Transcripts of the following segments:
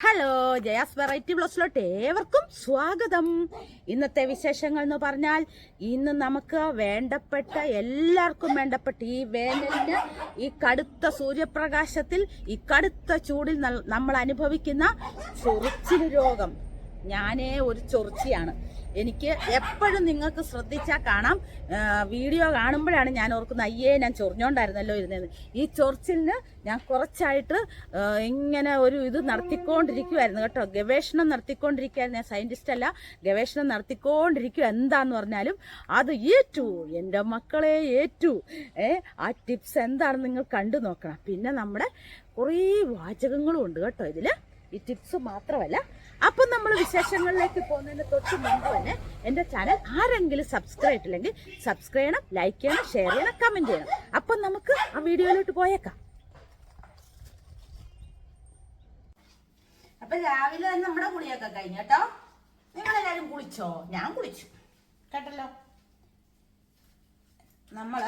Hello Jaya's variety ബ്ലോസിലോട്ട് ഏവർക്കും സ്വാഗതം. ഇന്നത്തെ വിശേഷങ്ങൾ എന്ന് പറഞ്ഞാൽ ഇന്ന് നമുക്ക് വേണ്ടപ്പെട്ട എല്ലാവർക്കും വേണ്ടപ്പെട്ട ഈ വേനലിന് ഈ കടുത്ത സൂര്യപ്രകാശത്തിൽ ഈ കടുത്ത ചൂടിൽ നമ്മൾ അനുഭവിക്കുന്ന ചൊറിച്ചിൽ രോഗം. ഞാനേ ഒരു ചൊറിച്ചിയാണ്. എനിക്ക് എപ്പോഴും നിങ്ങൾക്ക് ശ്രദ്ധിച്ചാൽ കാണാം. വീഡിയോ കാണുമ്പോഴാണ് ഞാൻ ഓർക്കുന്നത് അയ്യേ ഞാൻ ചൊറിഞ്ഞോണ്ടായിരുന്നല്ലോ ഇരുന്നത് ഈ ചൊറിച്ചിലിന് ഞാൻ കുറച്ചായിട്ട് ഇങ്ങനെ ഒരു ഇത് നടത്തിക്കൊണ്ടിരിക്കുമായിരുന്നു കേട്ടോ. ഗവേഷണം നടത്തിക്കൊണ്ടിരിക്കുകയായിരുന്നു. ഞാൻ സയന്റിസ്റ്റ് അല്ല. ഗവേഷണം നടത്തിക്കൊണ്ടിരിക്കുക. എന്താന്ന് പറഞ്ഞാലും അത് ഏറ്റു. എന്റെ മക്കളെ ഏറ്റു. ഏ ആ ടിപ്സ് എന്താണെന്ന് നിങ്ങൾ കണ്ടു നോക്കണം. പിന്നെ നമ്മുടെ കുറേ വാചകങ്ങളും ഉണ്ട് കേട്ടോ ഇതിൽ ഈ ടിപ്സ് മാത്രമല്ല അപ്പം നമ്മൾ വിശേഷങ്ങളിലേക്ക് പോകുന്നതിന് തൊട്ട് മുമ്പ് തന്നെ എന്റെ ചാനൽ ആരെങ്കിലും സബ്സ്ക്രൈബ് ചെയ്തില്ലെങ്കിൽ സബ്സ്ക്രൈബ് ചെയ്യണം ലൈക്ക് ചെയ്യണം ഷെയർ ചെയ്യണം കമന്റ് ചെയ്യണം. അപ്പം നമുക്ക് ആ വീഡിയോയിലോട്ട് പോയേക്കാം. അപ്പൊ രാവിലെ തന്നെ നമ്മുടെ കുളിയൊക്കെ കഴിഞ്ഞു കേട്ടോ. നിങ്ങളെല്ലാരും കുളിച്ചോ? ഞാൻ കുളിച്ചു. കേട്ടല്ലോ? നമ്മൾ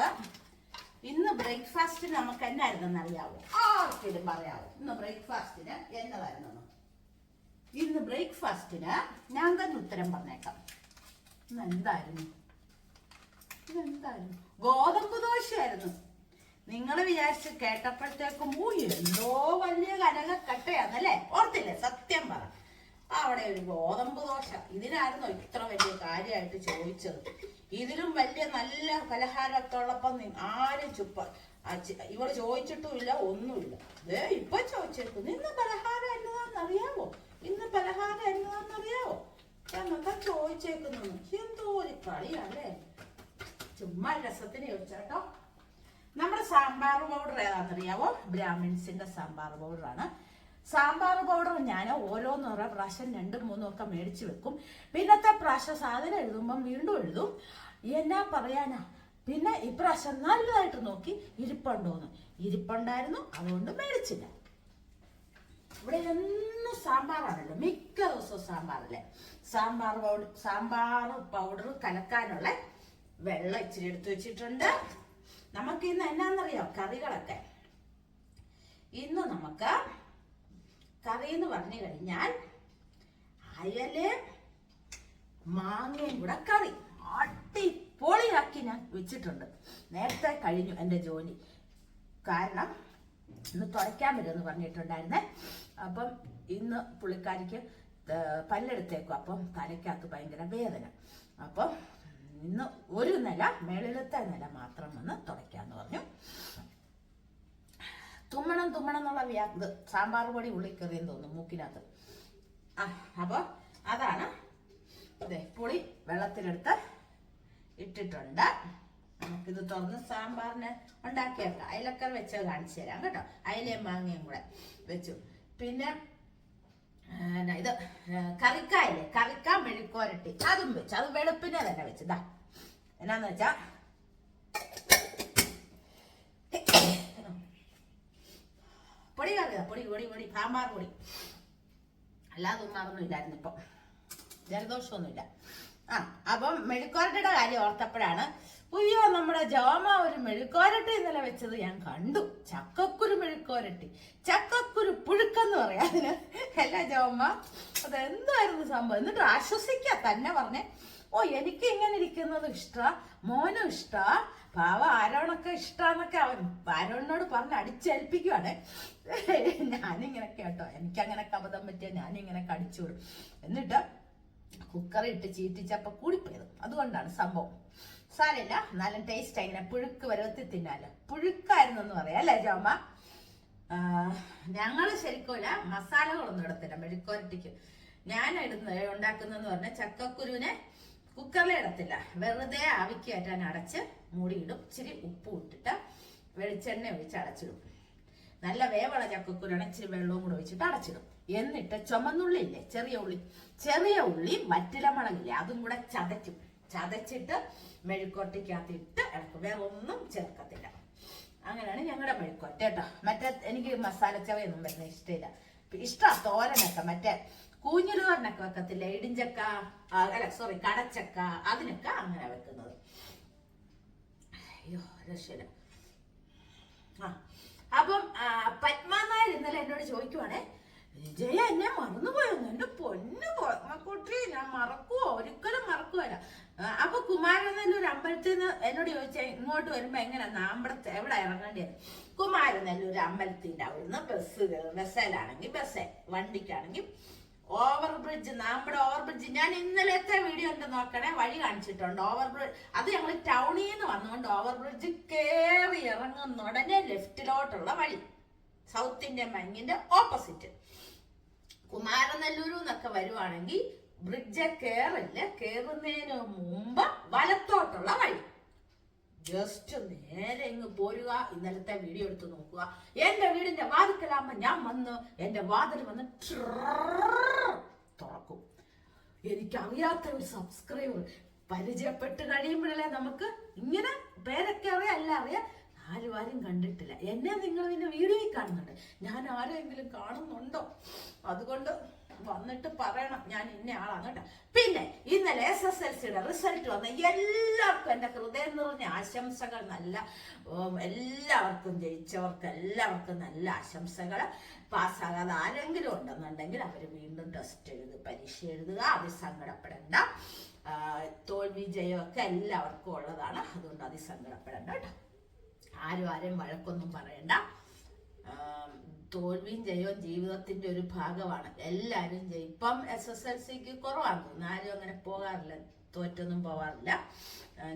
ഇന്ന് ബ്രേക്ക്ഫാസ്റ്റിന് നമുക്ക് എന്നായിരുന്നു അറിയാവോ? ആർക്കും പറയാവോ? ഇന്ന് ബ്രേക്ക്ഫാസ്റ്റിന് എന്നതായിരുന്നു ഇന്ന് ബ്രേക്ക്ഫാസ്റ്റിന് ഞാൻ തന്നെ ഉത്തരം പറഞ്ഞേക്കാം. ഇന്ന് എന്തായിരുന്നു ഇതെന്തായിരുന്നു? ഗോതമ്പ് ദോശയായിരുന്നു. നിങ്ങൾ വിചാരിച്ച് കേട്ടപ്പോഴത്തേക്കും ഊ എന്തോ വലിയ കനകക്കട്ടയാന്നല്ലേ? ഓർത്തില്ലേ? സത്യം പറ. അവിടെ ഒരു ഗോതമ്പ് ദോശ. ഇതിനായിരുന്നു ഇത്ര വലിയ കാര്യമായിട്ട് ചോദിച്ചത്. ഇതിലും വലിയ നല്ല പലഹാരമൊക്കെ ഉള്ളപ്പം നി- ആരും ചുപ്പ ഇവൾ ചോദിച്ചിട്ടുമില്ല ഒന്നുമില്ല. ദേ ഇപ്പൊ ചോദിച്ചേക്കും. ഇന്ന് പലഹാരം എന്നതാണെന്നറിയാവോ ഇന്ന് പലഹാരം എന്നതാണെന്നറിയാവോ എന്നൊക്കെ ചോദിച്ചേക്കുന്നു എന്തോ ഒരു കളിയല്ലേ ചുമ്മാ രസത്തിന് ചോദിച്ചാട്ടോ നമ്മുടെ സാമ്പാർ പൗഡർ ഏതാണെന്നറിയാവോ? ബ്രാഹ്മിൻസിന്റെ സാമ്പാർ പൗഡറാണ് സാമ്പാർ പൗഡർ ഞാൻ ഓരോന്ന് പറയാം പ്രാവശ്യം രണ്ടും മൂന്നും ഒക്കെ മേടിച്ച് വെക്കും. പിന്നത്തെ പ്രാവശ്യം സാധനം എഴുതുമ്പം വീണ്ടും എഴുതും. എന്നാ പറയാനാ? പിന്നെ ഇപ്രാവശ്യം നല്ലതായിട്ട് നോക്കി ഇരിപ്പുണ്ടോന്ന്. ഇരിപ്പുണ്ടായിരുന്നു അതുകൊണ്ട് മേടിച്ചില്ല. ഇവിടെ എന്നും സാമ്പാറാണല്ലോ മിക്ക ദിവസവും സാമ്പാറല്ലേ? സാമ്പാർ പൗഡർ സാമ്പാർ പൗഡർ കലക്കാനുള്ള വെള്ളം ഇച്ചിരി എടുത്തു വെച്ചിട്ടുണ്ട്. നമുക്ക് ഇന്ന് എന്നാന്നറിയോ? കറികളൊക്കെ. ഇന്ന് നമുക്ക് കറി എന്ന് പറഞ്ഞു കഴിഞ്ഞാൽ അയൽ മാങ്ങയും കൂടെ കറി. അടിപൊളിയാക്കി ഞാൻ വെച്ചിട്ടുണ്ട്. നേരത്തെ കഴിഞ്ഞു എന്റെ ജോലി. കാരണം ഇന്ന് തുടയ്ക്കാൻ വരുമെന്ന് പറഞ്ഞിട്ടുണ്ടായിരുന്നേ. അപ്പം ഇന്ന് പുള്ളിക്കാരിക്ക് പല്ലെടുത്തേക്കും. അപ്പം തലയ്ക്കകത്ത് ഭയങ്കര വേദന. അപ്പം ഇന്ന് ഒരു നില മേളിലത്തെ നില മാത്രം വന്ന് തുടയ്ക്കാന്ന് പറഞ്ഞു. തുമ്മണം തുമ്മണം എന്നുള്ള വ്യാ ഇത് സാമ്പാർ പൊടി ഉള്ളിൽ തോന്നുന്നു മൂക്കിനകത്ത്. ആ അപ്പോൾ അതാണ്. അതെ പുളി വെള്ളത്തിലെടുത്ത് ഇട്ടിട്ടുണ്ട്. നമുക്കിത് തുറന്ന് സാമ്പാറിന് ഉണ്ടാക്കിയേക്കാം. അതിലൊക്കെ വെച്ച് കാണിച്ചു തരാം കേട്ടോ. അയിലയും മാങ്ങയും കൂടെ വെച്ചു. പിന്നെ ഇത് കറിക്കായില്ലേ? കറിക്ക മെഴുക്കോരട്ടി അതും വെച്ച് അത് വെളുപ്പിനെ തന്നെ വെച്ച്. ഇതാ എന്നാന്ന് വെച്ചാ പൊടി കറിയതാ പൊടി പൊടി പൊടി സാമ്പാർ പൊടി. അല്ലാതെ ഒന്നാറൊന്നും ഇല്ലായിരുന്നു ഇപ്പം. ജലദോഷമൊന്നുമില്ല. ആ അപ്പം മെഴുക്കോരട്ടിയുടെ കാര്യം ഓർത്തപ്പോഴാണ് അയ്യോ നമ്മുടെ ജോമ ഒരു മെഴുക്കോരട്ടി ഇന്നലെ വെച്ചത് ഞാൻ കണ്ടു. ചക്കക്കുരു മെഴുക്കോരട്ടി ചക്കക്കുരു പുഴുക്കെന്ന് പറയാം അതിന്. അല്ല ജോമ അതെന്തായിരുന്നു സംഭവം? എന്നിട്ട് ആശ്വസിക്ക തന്നെ പറഞ്ഞേ. ഓ എനിക്ക് ഇങ്ങനെ ഇരിക്കുന്നത് ഇഷ്ടാ? മോനും ഇഷ്ടാ? പാവ ആരോണൊക്കെ ഇഷ്ടാന്നൊക്കെ അവൻ ആരോണിനോട് പറഞ്ഞ് അടിച്ചേൽപ്പിക്കുവാണ്. ഞാനിങ്ങനെ കേട്ടോ എനിക്കങ്ങനെ അബദ്ധം പറ്റിയ ഞാനിങ്ങനെ കടിച്ചു വിടും. എന്നിട്ട് കുക്കറിട്ട് ചീറ്റിച്ചപ്പോ കൂടിപ്പോയത്. അതുകൊണ്ടാണ് സംഭവം. സാരമില്ല എന്നാലും ടേസ്റ്റ് ഇങ്ങനെ പുഴുക്ക് വരവത്തി തിന്നാലോ. പുഴുക്കായിരുന്നു എന്ന് പറയാം അല്ലേ ജോമ? ഞങ്ങൾ ശരിക്കും മസാലകളൊന്നും ഇടത്തില്ല മെഴുക്കോരട്ടിക്ക് ഞാൻ ഇടുന്ന ഉണ്ടാക്കുന്നതെന്ന് പറഞ്ഞാൽ ചക്കക്കുരുവിനെ കുക്കറിൽ ഇടത്തില്ല. വെറുതെ ആവിക്ക് കയറ്റാൻ അടച്ച് മൂടിയിടും. ഇച്ചിരി ഉപ്പ് ഇട്ടിട്ട് വെളിച്ചെണ്ണ ഒഴിച്ച് അടച്ചിടും. നല്ല വേവള ചക്കക്കുരുവാണ് ഇച്ചിരി വെള്ളവും കൂടെ ഒഴിച്ചിട്ട് അടച്ചിടും. എന്നിട്ട് ചുമന്നുള്ളി ഇല്ലേ ചെറിയ ഉള്ളി. ചെറിയ ഉള്ളി വറ്റിലമുളകില്ലേ അതും കൂടെ ചതയ്ക്കും. ചതച്ചിട്ട് മെഴുക്കോട്ടയ്ക്കകത്ത് ഇട്ട് ഇളക്കും. വേറെ ഒന്നും ചേർക്കത്തില്ല. അങ്ങനെയാണ് ഞങ്ങളുടെ മെഴുക്കോട്ട കേട്ടോ. മറ്റേ എനിക്ക് മസാല ചവയൊന്നും വരുന്ന ഇഷ്ടമില്ല. ഇഷ്ടമാ തോരനൊക്കെ. മറ്റേ കൂഞ്ഞിൽ തോരനൊക്കെ വെക്കത്തില്ല? ഇടിഞ്ചക്ക അല്ല സോറി കടച്ചക്ക അതിനൊക്കെ അങ്ങനെ വെക്കുന്നത്. അയ്യോ രക്ഷയില്ല. ആ അപ്പം ആ, പത്മ നായർ ഇന്നലെ എന്നോട് ചോദിക്കുവാണേ ജയ എന്നെ മറന്നുപോയെന്ന് എന്റെ പൊന്നു കുട്ടി ഞാൻ മറക്കുവോ? ഒരിക്കലും മറക്കുവല്ല. അപ്പൊ കുമാരനെല്ലൂർ അമ്പലത്തിൽ നിന്ന് എന്നോട് ചോദിച്ചാൽ ഇങ്ങോട്ട് വരുമ്പോ എങ്ങനെ? നാമ്പടത്ത് എവിടെ ഇറങ്ങേണ്ടത് കുമാരനെല്ലൂർ അമ്പലത്തിന്റെ അവിടുന്ന് ബസ് ബസ്സിലാണെങ്കിൽ ബസ് വണ്ടിക്കാണെങ്കിൽ ഓവർ ബ്രിഡ്ജ് നമ്മുടെ ഓവർ ബ്രിഡ്ജ് ഞാൻ ഇന്നലത്തെ വീഡിയോ ഉണ്ട് നോക്കണേ വഴി കാണിച്ചിട്ടുണ്ട്. ഓവർ ബ്രിഡ്ജ് അത് ഞങ്ങൾ ടൗണിൽ നിന്ന് വന്നുകൊണ്ട് ഓവർ ബ്രിഡ്ജ് കയറി ഇറങ്ങുന്ന ഉടനെ ലെഫ്റ്റിലോട്ടുള്ള വഴി. സൗത്ത് ഇന്ത്യൻ ബാങ്കിന്റെ ഓപ്പോസിറ്റ് കുമാരനെല്ലൂർ എന്നൊക്കെ വരുവാണെങ്കിൽ ബ്രിഡ്ജ് കേറില്ല. കേറുന്നതിന് മുമ്പ് വലത്തോട്ടുള്ള വഴി. ജസ്റ്റ് നേരെ ഇങ്ങ് പോരുക. ഇന്നലത്തെ വീഡിയോ എടുത്ത് നോക്കുക. എന്റെ വീടിന്റെ വാതിക്കലാകുമ്പോ ഞാൻ വന്ന് എന്റെ വാതിൽ വന്ന് തുറക്കും. എനിക്കറിയാത്ത ഒരു സബ്സ്ക്രൈബർ പരിചയപ്പെട്ട് കഴിയുമ്പോഴല്ലേ നമുക്ക് ഇങ്ങനെ പേരൊക്കെ അറിയാം എല്ലാം അറിയാം. ആരും ആരും കണ്ടിട്ടില്ല. എന്നെ നിങ്ങൾ പിന്നെ വീഡിയോയിൽ കാണുന്നുണ്ട്. ഞാൻ ആരെങ്കിലും കാണുന്നുണ്ടോ? അതുകൊണ്ട് വന്നിട്ട് പറയണം. ഞാൻ ഇന്ന ആളാണ് കേട്ടോ. പിന്നെ ഇന്നലെ എസ് എസ് എൽ സിയുടെ റിസൾട്ട് വന്ന എല്ലാവർക്കും എന്റെ ഹൃദയം നിറഞ്ഞ ആശംസകൾ നല്ല എല്ലാവർക്കും ജയിച്ചവർക്ക് എല്ലാവർക്കും നല്ല ആശംസകൾ പാസ്സാകാതെ ആരെങ്കിലും ഉണ്ടെന്നുണ്ടെങ്കിൽ അവർ വീണ്ടും ടെസ്റ്റ് എഴുതുക പരീക്ഷ എഴുതുക. അതിൽ സങ്കടപ്പെടേണ്ട. തോൽവി ജയമൊക്കെ എല്ലാവർക്കും ഉള്ളതാണ്. അതുകൊണ്ട് അതിൽ സങ്കടപ്പെടേണ്ട കേട്ടോ. ആരും ആരെയും വഴക്കൊന്നും പറയണ്ട. തോൽവിയും ജയവും ജീവിതത്തിന്റെ ഒരു ഭാഗമാണ്. എല്ലാവരും ജയി ഇപ്പം എസ് എസ് എൽ സിക്ക് കുറവാണ് തോന്നുന്നു. ആരും അങ്ങനെ പോകാറില്ല തോറ്റൊന്നും പോവാറില്ല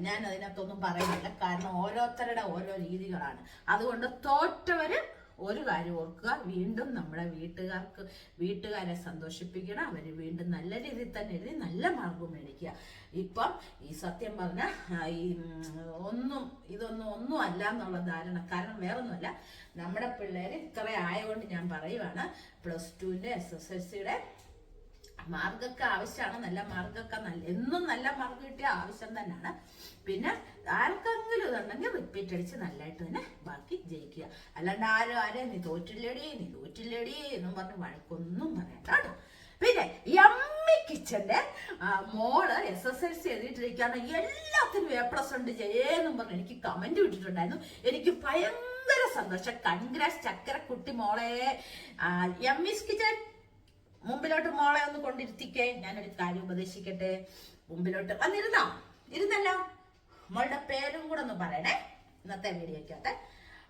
ഞാൻ അതിനകത്തൊന്നും പറയുന്നില്ല. കാരണം ഓരോരുത്തരുടെ ഓരോ രീതികളാണ്. അതുകൊണ്ട് തോറ്റവര് ഒരു കാര്യം ഓർക്കുക വീണ്ടും നമ്മുടെ വീട്ടുകാർക്ക് വീട്ടുകാരെ സന്തോഷിപ്പിക്കണം അവർ വീണ്ടും നല്ല രീതിയിൽ തന്നെ എഴുതി നല്ല മാർഗം മേടിക്കുക. ഇപ്പം ഈ സത്യം പറഞ്ഞ ഈ ഒന്നും ഇതൊന്നും ഒന്നും അല്ല എന്നുള്ള ധാരണ. കാരണം വേറൊന്നുമല്ല നമ്മുടെ പിള്ളേർ ഇത്ര ആയതുകൊണ്ട് ഞാൻ പറയുവാണ് പ്ലസ് ടുവിന്റെ എസ് എസ് എൽ സിയുടെ മാർഗൊക്കെ ആവശ്യമാണ് നല്ല മാർഗൊക്കെ നല്ല എന്നും നല്ല മാർഗം കിട്ടിയ ആവശ്യം തന്നെയാണ്. പിന്നെ ആർക്കെങ്കിലും ഇതുണ്ടെങ്കിൽ റിപ്പീറ്റ് അടിച്ച് നല്ലതായിട്ട് തന്നെ ബാക്കി ജയിക്കുക. അല്ലാണ്ട് ആരും ആരെയും നീ തോറ്റില്ലേടി നീ തോറ്റില്ലേടി എന്നും പറഞ്ഞ് വഴക്കൊന്നും പറയണ്ട കേട്ടോ. പിന്നെ യമ്മി കിച്ചന്റെ മോൾ എസ് എസ് എൽ സി എഴുതിയിട്ടിരിക്കുകയാണ്. എല്ലാത്തിനും എ പ്ലസ് ഉണ്ട് ജയേന്നും പറഞ്ഞ് എനിക്ക് കമന്റ് വിട്ടിട്ടുണ്ടായിരുന്നു എനിക്ക് ഭയങ്കര സന്തോഷം. കൺഗ്രാസ് ചക്കരക്കുട്ടി മോളെ. എം യമ്മീസ് കിച്ചൻ മുമ്പിലോട്ട് മോളെ ഒന്ന് കൊണ്ടിരുത്തിക്കേ. ഞാനൊരു കാര്യം ഉപദേശിക്കട്ടെ? മുമ്പിലോട്ട്. വന്നിരുന്നോ ഇരുന്നല്ലോ. മോളുടെ പേരും കൂടെ ഒന്ന് പറയണേ. ഇന്നത്തെ വീഡിയോക്കകത്ത്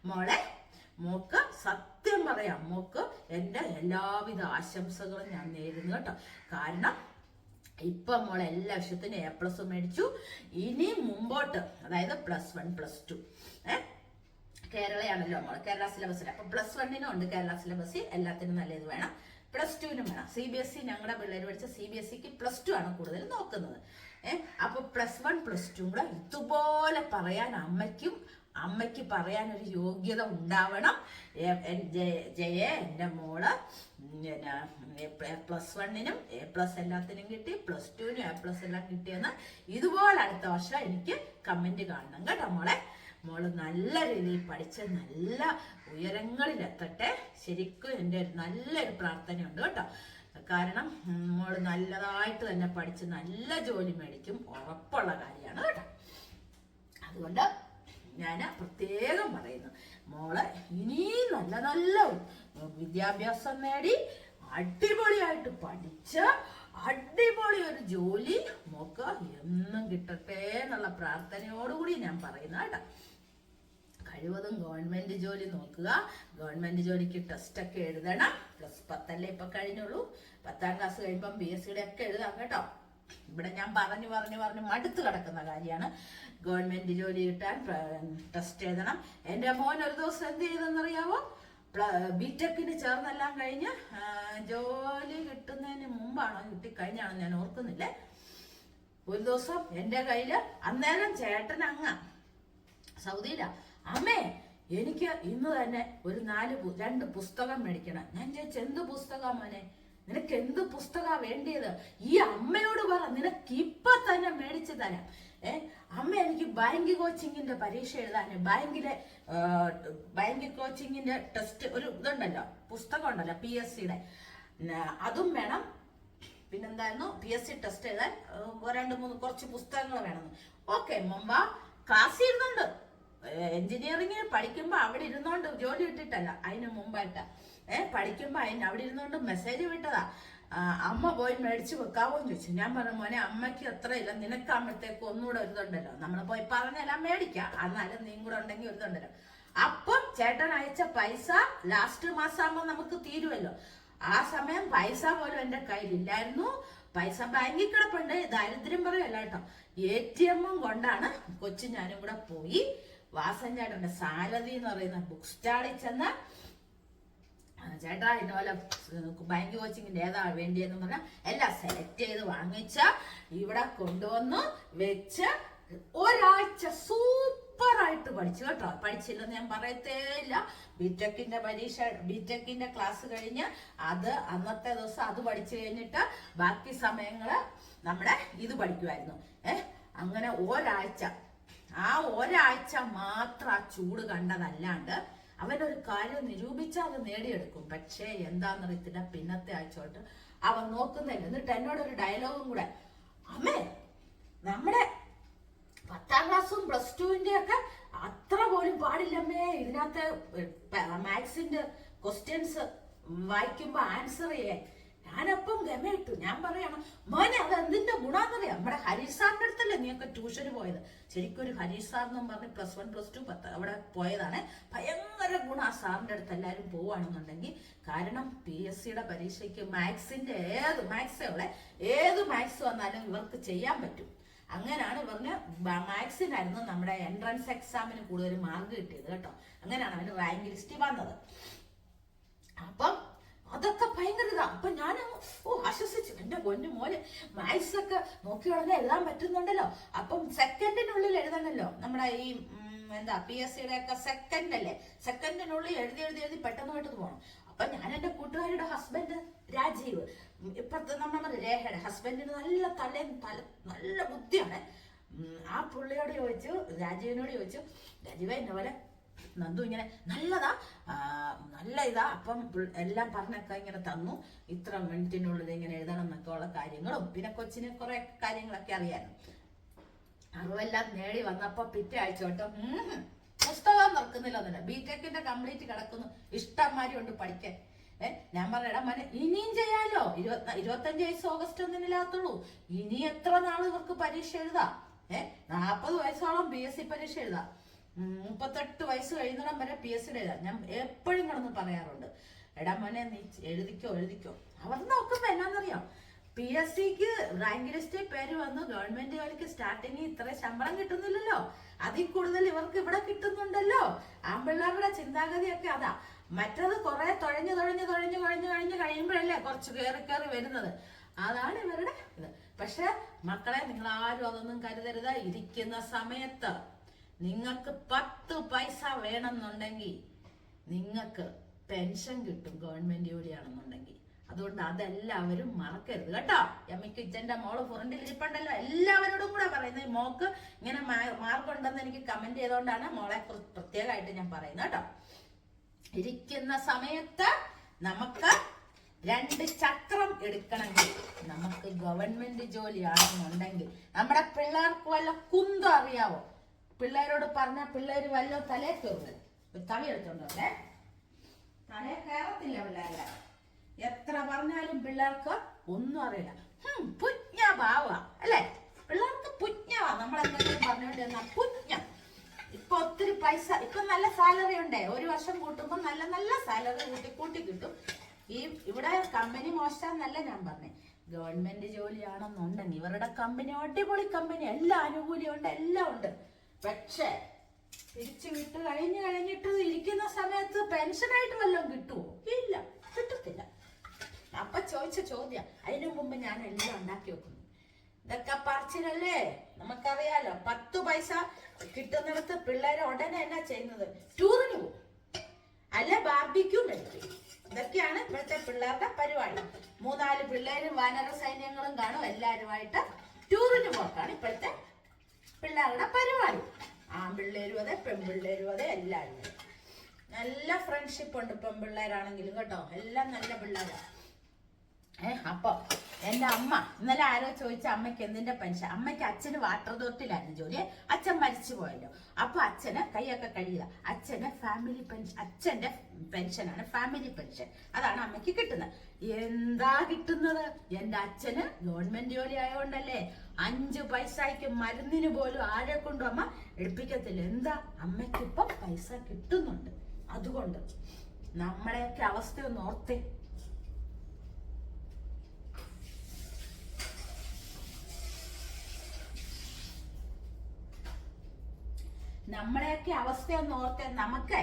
മോളെ മോക്ക് സത്യം പറയാം. മോക്ക് എന്റെ എല്ലാവിധ ആശംസകളും ഞാൻ നേരുന്നു കേട്ടോ. കാരണം ഇപ്പൊ മോൾ എല്ലാ വിഷയത്തിനും എ പ്ലസ് മേടിച്ചു. ഇനി മുമ്പോട്ട് അതായത് പ്ലസ് വൺ പ്ലസ് ടു ഏഹ് കേരളയാണല്ലോ നമ്മൾ കേരള സിലബസിൽ അപ്പൊ പ്ലസ് വണ്ണിനും ഉണ്ട് കേരള സിലബസിൽ എല്ലാത്തിനും നല്ല ഇത് വേണം. പ്ലസ് ടുവിനും വേണം. സി ബി എസ് ഇ ഞങ്ങളുടെ പിള്ളേർ പഠിച്ച സി ബി എസ് സിക്ക് പ്ലസ് ടു ആണ് കൂടുതൽ നോക്കുന്നത്. ഏഹ് അപ്പൊ പ്ലസ് വൺ പ്ലസ് ടു കൂടെ ഇതുപോലെ പറയാൻ അമ്മയ്ക്കും അമ്മയ്ക്ക് പറയാൻ ഒരു യോഗ്യത ഉണ്ടാവണം. ജയ- എന്റെ മോൾ പിന്നെ പ്ലസ് വണ്ണിനും എ പ്ലസ് എല്ലാത്തിനും കിട്ടി പ്ലസ് ടുവിനും എ പ്ലസ് എല്ലാം കിട്ടിയെന്ന് ഇതുപോലെ അടുത്ത വർഷം എനിക്ക് കമന്റ് കാണണം. കേട്ടോ മോളെ? മോൾ നല്ല രീതിയിൽ പഠിച്ച് നല്ല ഉയരങ്ങളിലെത്തട്ടെ. ശരിക്കും എന്റെ നല്ലൊരു പ്രാർത്ഥനയുണ്ട് കേട്ടോ. കാരണം മോൾ നല്ലതായിട്ട് തന്നെ പഠിച്ച് നല്ല ജോലി മേടിക്കും. ഉറപ്പുള്ള കാര്യമാണ് കേട്ടോ. അതുകൊണ്ട് ഞാൻ പ്രത്യേകം പറയുന്നു മോളെ ഇനിയും നല്ല നല്ല വിദ്യാഭ്യാസം നേടി അടിപൊളിയായിട്ട് പഠിച്ച് അടിപൊളി ഒരു ജോലി മോക്ക് എന്നും കിട്ടട്ടെ എന്നുള്ള പ്രാർത്ഥനയോടുകൂടി ഞാൻ പറയുന്ന കേട്ടോ. കഴിവതും ഗവൺമെന്റ് ജോലി നോക്കുക. ഗവൺമെന്റ് ജോലിക്ക് ടെസ്റ്റ് ഒക്കെ എഴുതണം. പ്ലസ് പത്തല്ലേ ഇപ്പൊ കഴിഞ്ഞുള്ളൂ. പത്താം ക്ലാസ് കഴിയുമ്പം ബി എസ് സിയുടെ ഒക്കെ എഴുതാം കേട്ടോ. ഇവിടെ ഞാൻ പറഞ്ഞു പറഞ്ഞു പറഞ്ഞു മടുത്തു കിടക്കുന്ന കാര്യമാണ്. ഗവൺമെന്റ് ജോലി കിട്ടാൻ ടെസ്റ്റ് എഴുതണം. എന്റെ മോൻ ഒരു ദിവസം എന്ത് ചെയ്തെന്നറിയാവോ? ബിടെക്കിന് ചേർന്നെല്ലാം കഴിഞ്ഞ് ജോലി കിട്ടുന്നതിന് മുമ്പാണോ? കിട്ടിക്കഴിഞ്ഞാണോ ഞാൻ ഓർക്കുന്നില്ലേ? ഒരു ദിവസം എന്റെ കയ്യിൽ അന്നേരം ചേട്ടൻ അങ്ങ സൗദിയില. അമ്മേ എനിക്ക് ഇന്ന് തന്നെ ഒരു നാല് രണ്ട് പുസ്തകം മേടിക്കണം. ഞാൻ ചോദിച്ചു എന്ത് പുസ്തകം മോനെ? നിനക്ക് എന്ത് പുസ്തക വേണ്ടിയത്? ഈ അമ്മയോട് പറ നിനക്ക് ഇപ്പൊ തന്നെ മേടിച്ചു തരാം. ഏ അമ്മ എനിക്ക് ബാങ്ക് കോച്ചിങ്ങിന്റെ പരീക്ഷ എഴുതാന് ബാങ്കിലെ ബാങ്ക് കോച്ചിങ്ങിന്റെ ടെസ്റ്റ് ഒരു ഇതുണ്ടല്ലോ പുസ്തകം ഉണ്ടല്ലോ പി എസ് സിയുടെ. അതും വേണം. പിന്നെന്തായിരുന്നു? പി എസ് സി ടെസ്റ്റ് എഴുതാൻ രണ്ട് മൂന്ന് കുറച്ച് പുസ്തകങ്ങൾ വേണം. ഓക്കെ മുമ്പ ക്ലാസ് ഇരുന്നുണ്ട്. എഞ്ചിനീയറിംഗ് പഠിക്കുമ്പോൾ അവിടെ ഇരുന്നോണ്ട് ജോലി ഇട്ടിട്ടല്ല അതിന് മുമ്പായിട്ട്. ഏ പഠിക്കുമ്പോൾ അതിന് അവിടെ ഇരുന്നുകൊണ്ട് മെസ്സേജ് വിട്ടതാ. അമ്മ പോയി മേടിച്ച് വെക്കാവോ ചോദിച്ചു. ഞാൻ പറഞ്ഞു മോനെ അമ്മയ്ക്ക് അത്രയില്ല നിനക്കാകുമ്പോഴത്തേക്ക് ഒന്നുകൂടെ ഒരു ഇതുണ്ടല്ലോ. നമ്മൾ പോയി പറഞ്ഞെല്ലാം മേടിക്കാം. എന്നാലും നീ കൂടെ ഉണ്ടെങ്കിൽ ഒരു ഇതുണ്ടല്ലോ. അപ്പം ചേട്ടൻ അയച്ച പൈസ ലാസ്റ്റ് മാസം ആകുമ്പോൾ നമുക്ക് തീരുമല്ലോ ആ സമയം പൈസ പോലും എന്റെ കയ്യിലില്ലായിരുന്നു. പൈസ ബാങ്കിൽ കിടപ്പുണ്ട്. ദാരിദ്ര്യം പറയല്ല എ ടി എമ്മും കൊണ്ടാണ് കൊച്ചു ഞാനും കൂടെ പോയി. വാസൻ ചേട്ടന്റെ സാരഥി എന്ന് പറയുന്ന ബുക്ക് സ്റ്റാളിൽ ചെന്ന് ചേട്ടാ ഇതുപോലെ ബാങ്ക് കോച്ചിങ്ങിന്റെ ഏതാ വേണ്ടിയെന്ന് പറഞ്ഞാൽ എല്ലാം സെലക്ട് ചെയ്ത് വാങ്ങിച്ച ഇവിടെ കൊണ്ടുവന്നു വെച്ച് ഒരാഴ്ച സൂപ്പറായിട്ട് പഠിച്ചു കേട്ടോ. പഠിച്ചില്ലെന്ന് ഞാൻ പറയത്തേ ഇല്ല ബിടെക്കിന്റെ പരീക്ഷ ബിടെക്കിന്റെ ക്ലാസ് കഴിഞ്ഞ് അത് അന്നത്തെ ദിവസം അത് പഠിച്ചു കഴിഞ്ഞിട്ട് ബാക്കി സമയങ്ങൾ നമ്മുടെ ഇത് പഠിക്കുമായിരുന്നു ഏഹ് അങ്ങനെ ഒരാഴ്ച ആ ഒരാഴ്ച മാത്രം ആ ചൂട് കണ്ടതല്ലാണ്ട് അവനൊരു കാര്യം നിരൂപിച്ചാൽ അത് നേടിയെടുക്കും. പക്ഷേ എന്താണെന്നറിയത്തില്ല പിന്നത്തെ ആഴ്ച തൊട്ട് അവൻ നോക്കുന്നില്ല എന്നിട്ട് എന്നോട് ഒരു ഡയലോഗും കൂടെ അമ്മേ നമ്മുടെ പത്താം ക്ലാസ്സും പ്ലസ് ടുവിന്റെ ഒക്കെ അത്ര പോലും പാടില്ലമ്മേ. ഇതിനകത്ത് മാത്സിന്റെ ക്വസ്റ്റ്യൻസ് വായിക്കുമ്പോ ആൻസർ ചെയ്യേ. ഞാനപ്പം ഗമയിട്ടു ഞാൻ പറയണം മോനെ അത് എന്തിന്റെ ഗുണാന്നറിയാം? നമ്മുടെ ഹരീഷ് സാറിന്റെ അടുത്തല്ലേ നീയൊക്കെ ട്യൂഷന് പോയത്? ശരിക്കും ഒരു ഹരീഷ് സാർ എന്നും പറഞ്ഞ് പ്ലസ് വൺ പ്ലസ് ടു പത്ത് അവിടെ പോയതാണ്. ഭയങ്കര ഗുണം ആ സാറിന്റെ അടുത്ത് എല്ലാവരും പോവാണെന്നുണ്ടെങ്കിൽ. കാരണം പി എസ് സിയുടെ പരീക്ഷയ്ക്ക് മാത്സിന്റെ ഏത് മാത്സേ ഉള്ളെ ഏത് മാത്സ് വന്നാലും ഇവർക്ക് ചെയ്യാൻ പറ്റും. അങ്ങനെയാണ് ഇവറിന് മാത്സിനായിരുന്നു നമ്മുടെ എൻട്രൻസ് എക്സാമിന് കൂടുതൽ മാർക്ക് കിട്ടിയത് കേട്ടോ. അങ്ങനെയാണ് അവന് റാങ്ക് ലിസ്റ്റ് വന്നത്. അപ്പം അതൊക്കെ ഭയങ്കര ഇതാ. അപ്പൊ ഞാൻ ഓ ആശ്വസിച്ചു. എന്റെ പൊന്നു മോനെ മാത്സ് ഒക്കെ നോക്കി ഉടനെ എഴുതാൻ പറ്റുന്നുണ്ടല്ലോ. അപ്പം സെക്കൻഡിനുള്ളിൽ എഴുതണല്ലോ. നമ്മുടെ ഈ എന്താ പി എസ് സിയുടെ ഒക്കെ സെക്കൻഡ് അല്ലേ സെക്കൻഡിനുള്ളിൽ എഴുതി എഴുതി എഴുതി പെട്ടെന്ന് പെട്ടെന്ന് പോകണം അപ്പൊ ഞാൻ എന്റെ കൂട്ടുകാരുടെ ഹസ്ബൻഡ് രാജീവ്. ഇപ്പത്തെ നമ്മുടെ രേഖയുടെ ഹസ്ബൻഡിന് നല്ല തലയും തല നല്ല ബുദ്ധിയാണ്. ആ പുള്ളിയോട് ചോദിച്ചു രാജീവിനോട് ചോദിച്ചു രാജീവ എന്നെ പോലെ നന്ദു ഇങ്ങനെ നല്ലതാ നല്ല ഇതാ. അപ്പം എല്ലാം പറഞ്ഞൊക്കെ ഇങ്ങനെ തന്നു. ഇത്ര മിനിറ്റിനുള്ളിൽ ഇങ്ങനെ എഴുതണം എന്നൊക്കെ ഉള്ള കാര്യങ്ങളും പിന്നെ കൊച്ചിന് കുറെ കാര്യങ്ങളൊക്കെ അറിയാനും. അറിവെല്ലാം നേടി വന്നപ്പോ പിറ്റേ ആഴ്ച തൊട്ട് ഉം, പുസ്തകം നിറക്കുന്നില്ല ഒന്നുമില്ല. ബിടെക്കിന്റെ കംപ്ലീറ്റ് കിടക്കുന്നു. ഇഷ്ടംമാരി ഉണ്ട് പഠിക്കാൻ. ഏഹ് ഞാൻ പറയടാ മനെ ഇനിയും ചെയ്യാലോ? ഇരുപത്തി ഇരുപത്തഞ്ച് വയസ്സ് ഓഗസ്റ്റ് ഒന്നിനില്ലാത്തുള്ളൂ ഇനി എത്ര നാൾ ഇവർക്ക് പരീക്ഷ എഴുതാം? ഏഹ് നാൽപ്പത് വയസ്സോളം ബി എസ് സി പരീക്ഷ എഴുതാം. മുപ്പത്തെട്ട് വയസ്സ് കഴിയുന്നിടം വരെ പി എസ് സിയുടെ എഴുതാം ഞാൻ എപ്പോഴും കിടന്ന് പറയാറുണ്ട്. എടാ മോനെ നീ എഴുതിക്കോ എഴുതിക്കോ. അവർ നോക്കുമ്പോ എന്നാന്നറിയാം? പി എസ് സിക്ക് റാങ്ക് ലിസ്റ്റിൽ പേര് വന്നു. ഗവൺമെന്റ് ജോലിക്ക് സ്റ്റാർട്ടിങ് ഇത്ര ശമ്പളം കിട്ടുന്നില്ലല്ലോ. അതിൽ കൂടുതൽ ഇവർക്ക് ഇവിടെ കിട്ടുന്നുണ്ടല്ലോ. ആമ്പിള്ളാരുടെ ചിന്താഗതി ഒക്കെ അതാ. മറ്റത് കുറെ തുഴഞ്ഞു തുഴഞ്ഞു തുഴഞ്ഞു കഴിഞ്ഞു കഴിഞ്ഞു കഴിയുമ്പോഴല്ലേ കുറച്ച് കയറി കയറി വരുന്നത്. അതാണ് ഇവരുടെ ഇത്. പക്ഷെ മക്കളെ നിങ്ങൾ ആരും അതൊന്നും കരുതരുത്. ഇരിക്കുന്ന സമയത്ത് നിങ്ങൾക്ക് പത്ത് പൈസ വേണമെന്നുണ്ടെങ്കിൽ നിങ്ങൾക്ക് പെൻഷൻ കിട്ടും ഗവൺമെന്റ് ജോലിയാണെന്നുണ്ടെങ്കിൽ. അതുകൊണ്ട് അതെല്ലാവരും മറക്കരുത് കേട്ടോ. എമ്മി ഇച്ചന്റെ മോൾ ഫ്രണ്ടിൽ ഇരിപ്പുണ്ടല്ലോ. എല്ലാവരോടും കൂടെ പറയുന്നത്. മോക്ക് ഇങ്ങനെ മാർക്കുണ്ടെന്ന് എനിക്ക് കമന്റ് ചെയ്തുകൊണ്ടാണ് മോളെ പ്രത്യേകമായിട്ട് ഞാൻ പറയുന്നത് കേട്ടോ. ഇരിക്കുന്ന സമയത്ത് നമുക്ക് രണ്ട് ചക്രം എടുക്കണമെങ്കിൽ നമുക്ക് ഗവൺമെന്റ് ജോലിയാണെന്നുണ്ടെങ്കിൽ നമ്മുടെ പിള്ളേർക്ക് വല്ല കുന്തം അറിയാവോ? പിള്ളേരോട് പറഞ്ഞ പിള്ളേര് വല്ല തലേ കയറുന്നത് ഒരു തവി എടുത്തോണ്ടേ തലേ കയറത്തില്ല പിള്ളേരുടെ എത്ര പറഞ്ഞാലും പിള്ളേർക്ക് ഒന്നും അറിയില്ല. പുജ്ഞ ഭാവ അല്ലേ? പിള്ളേർക്ക് പുജ്ഞവാ നമ്മളെന്തെങ്കിലും പറഞ്ഞുകൊണ്ടിരുന്ന പുജ്ഞ ഇപ്പൊ ഒത്തിരി പൈസ ഇപ്പൊ നല്ല സാലറി ഉണ്ടേ. ഒരു വർഷം കൂട്ടുമ്പോ നല്ല നല്ല സാലറി കൂട്ടി കൂട്ടി കിട്ടും. ഈ ഇവിടെ കമ്പനി മോശമെന്നല്ല ഞാൻ പറഞ്ഞേ. ഗവൺമെന്റ് ജോലിയാണെന്നുണ്ടെങ്കിൽ ഇവരുടെ കമ്പനി അടിപൊളി കമ്പനി. എല്ലാ ആനുകൂല്യം ഉണ്ട് എല്ലാം ഉണ്ട്. പക്ഷേ തിരിച്ചു വിട്ട് കഴിഞ്ഞു കഴിഞ്ഞിട്ട് ഇരിക്കുന്ന സമയത്ത് പെൻഷനായിട്ട് വല്ലതും കിട്ടുമോ ഇല്ല കിട്ടത്തില്ല. അപ്പൊ ചോദിച്ച ചോദ്യം അതിനു മുമ്പ് ഞാൻ എല്ലാം ഉണ്ടാക്കി വെക്കുന്നു. ഇതൊക്കെ പറച്ചിലല്ലേ? നമുക്കറിയാലോ പത്ത് പൈസ കിട്ടുന്നിടത്ത് പിള്ളേരെ ഉടനെ എന്നാ ചെയ്യുന്നത്? ടൂറിന് പോകും. അല്ല ബാർബിക്യൂ എടുക്കും ഇതൊക്കെയാണ് ഇവിടുത്തെ പിള്ളേരുടെ പരിപാടി. മൂന്നാൽ പിള്ളേരും വാനര സൈന്യങ്ങളും കാണും എല്ലാവരുമായിട്ട് ടൂറിന് പോക്കാണ് ഇപ്പോഴത്തെ പിള്ളേരുടെ പരിപാടി. ആൺപിള്ളേരും അതെ പെൺപിള്ളേരും അതെ എല്ലാവരും. നല്ല ഫ്രണ്ട്ഷിപ്പ് ഉണ്ട് പെൺപിള്ളേരാണെങ്കിലും കേട്ടോ. എല്ലാം നല്ല പിള്ളേരാണ് ഏഹ് അപ്പൊ എന്റെ അമ്മ ഇന്നലെ ആരോ ചോദിച്ച അമ്മയ്ക്ക് എന്തിന്റെ പെൻഷൻ അമ്മയ്ക്ക് അച്ഛന് വാട്ടർ അതോറിറ്റിയിലായിരുന്നു ജോലി. അച്ഛൻ മരിച്ചു പോയല്ലോ. അപ്പൊ അച്ഛന് കൈയൊക്കെ കഴിയുക അച്ഛന് ഫാമിലി പെൻഷൻ അച്ഛന്റെ പെൻഷനാണ് ഫാമിലി പെൻഷൻ അതാണ് അമ്മയ്ക്ക് കിട്ടുന്നത്. എന്താ കിട്ടുന്നത്? എന്റെ അച്ഛന് ഗവൺമെന്റ് ജോലി ആയതുകൊണ്ടല്ലേ അഞ്ചു പൈസയ്ക്ക് മരുന്നിന് പോലും ആരെ കൊണ്ടും അമ്മ എടുപ്പിക്കത്തില്ല. എന്താ? അമ്മയ്ക്ക് ഇപ്പൊ പൈസ കിട്ടുന്നുണ്ട്. അതുകൊണ്ട് നമ്മളെയൊക്കെ അവസ്ഥ ഒന്ന് ഓർത്തേ. നമ്മളെയൊക്കെ അവസ്ഥ ഒന്ന് ഓർത്തേ. നമുക്ക്